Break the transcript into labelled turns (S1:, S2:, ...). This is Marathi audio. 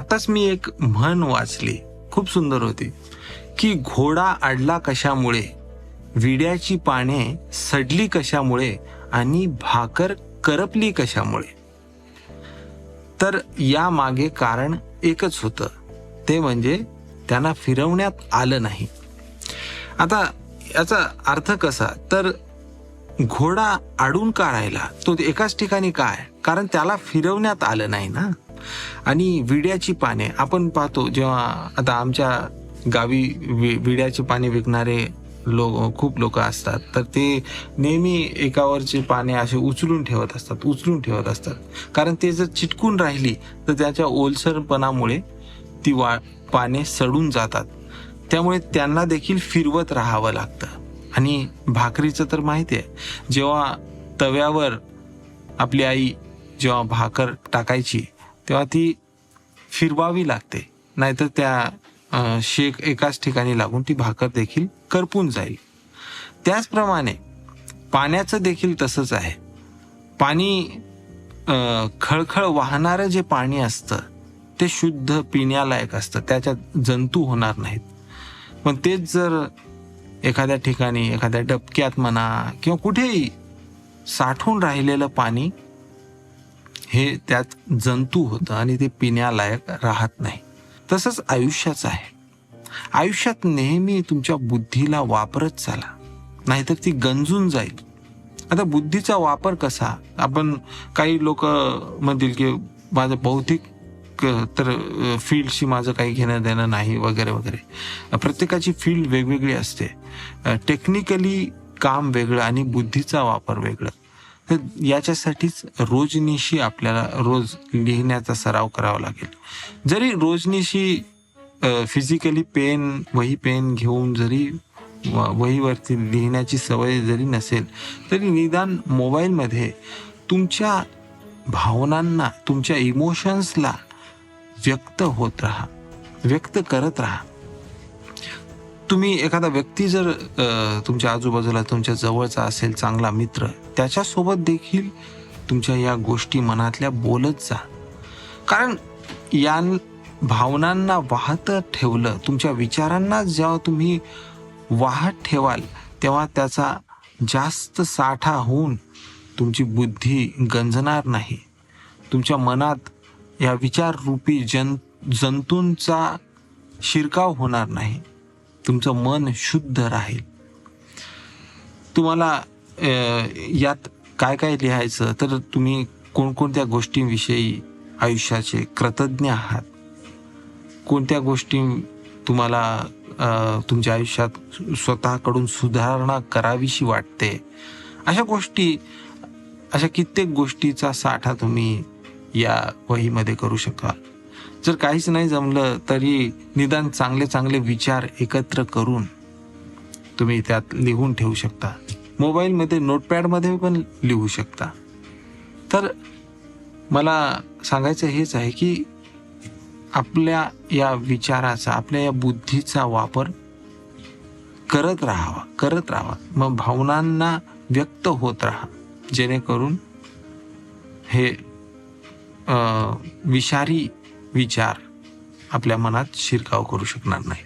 S1: आताच मी एक म्हण वाचली. खूप सुंदर होती. की घोडा अडला कशामुळे? विड्याची पाने सडली कशामुळे? आणि भाकर करपली कशामुळे? तर या मागे कारण एकच होतं. ते म्हणजे त्यांना फिरवण्यात आलं नाही. आता याचा अर्थ कसा? तर घोडा अडून का राहिला तो एकाच ठिकाणी काय? कारण त्याला फिरवण्यात आलं नाही ना? आणि विड्याची पाने आपण पाहतो जेव्हा आता आमच्या गावी वि- विड्याची पाने विकणारे लोक खूप लोक असतात. तर ते नेहमी एकावरचे पाने असे उचलून ठेवत असतात उचलून ठेवत असतात. कारण ते जर चिटकून राहिली तर त्याच्या ओलसरपणामुळे ती वा पाने सडून जातात. त्यामुळे त्यांना देखील फिरवत राहावं लागतं. आणि भाकरीचं तर माहिती आहे जेव्हा तव्यावर आपली आई जेव्हा भाकर टाकायची तेव्हा ती फिरवावी लागते. नाहीतर त्या शेक एकाच ठिकाणी लागून ती भाकर देखील करपून जाईल. त्याचप्रमाणे पाण्याचं देखील तसंच आहे. पाणी खळखळ वाहणारं जे पाणी असतं ते शुद्ध पिण्यालायक असतं. त्याच्यात जंतू होणार नाहीत. पण तेच जर एखाद्या ठिकाणी एखाद्या डबक्यात म्हणा किंवा कुठेही साठून राहिलेलं पाणी हे त्यात जंतू होतं आणि ते पिण्यालायक राहत नाही. तसंच आयुष्याचं आहे. आयुष्यात नेहमी तुमच्या बुद्धीला वापरत चाला. नाहीतर ती गंजून जाईल. आता बुद्धीचा वापर कसा? आपण काही लोक म्हणतील की माझं बौद्धिक तर फील्डशी माझं काही घेणं देणं नाही वगैरे वगैरे. प्रत्येकाची फील्ड वेगवेगळी असते. टेक्निकली काम वेगळं आणि बुद्धीचा वापर वेगळं. तर याच्यासाठीच रोजनिशी आपल्याला रोज लिहिण्याचा सराव करावा लागेल. जरी रोजनिशी फिजिकली पेन वही पेन घेऊन जरी व- वहीवरती लिहिण्याची सवय जरी नसेल तरी निदान मोबाईलमध्ये तुमच्या भावनांना तुमच्या इमोशन्सला व्यक्त होत राहा व्यक्त करत राहा. तुम्ही एखादा व्यक्ती जर तुमच्या आजूबाजूला तुमच्या जवळचा असेल चांगला मित्र त्याच्यासोबत देखील तुमच्या या गोष्टी मनातल्या बोलत जा. कारण या भावनांना वाहत ठेवलं तुमच्या विचारांना जेव्हा तुम्ही वाहत ठेवाल तेव्हा त्याचा जास्त साठा होऊन तुमची बुद्धी गंजणार नाही. तुमच्या मनात या विचाररूपी जन जंतूंचा शिरकाव होणार नाही. तुमचं मन शुद्ध राहील. तुम्हाला यात काय काय लिहायचं? तर तुम्ही कोणकोणत्या गोष्टींविषयी आयुष्याचे कृतज्ञ आहात? कोणत्या गोष्टी तुम्हाला तुमच्या आयुष्यात स्वतःकडून सुधारणा करावीशी वाटते? अशा गोष्टी अशा कित्येक गोष्टीचा साठा तुम्ही या वहीमध्ये करू शकाल. जर काहीच नाही जमलं तरी निदान चांगले चांगले विचार एकत्र करून तुम्ही त्यात लिहून ठेवू शकता. मोबाईलमध्ये नोटपॅडमध्ये पण लिहू शकता. तर मला सांगायचं हेच आहे की आपल्या या विचाराचा आपल्या या बुद्धीचा वापर करत राहावा करत राहावा. मग भावनांना व्यक्त होत राहा. जेणेकरून हे विषारी विचार आपल्या मनात शिरकाव करू शकणार नाही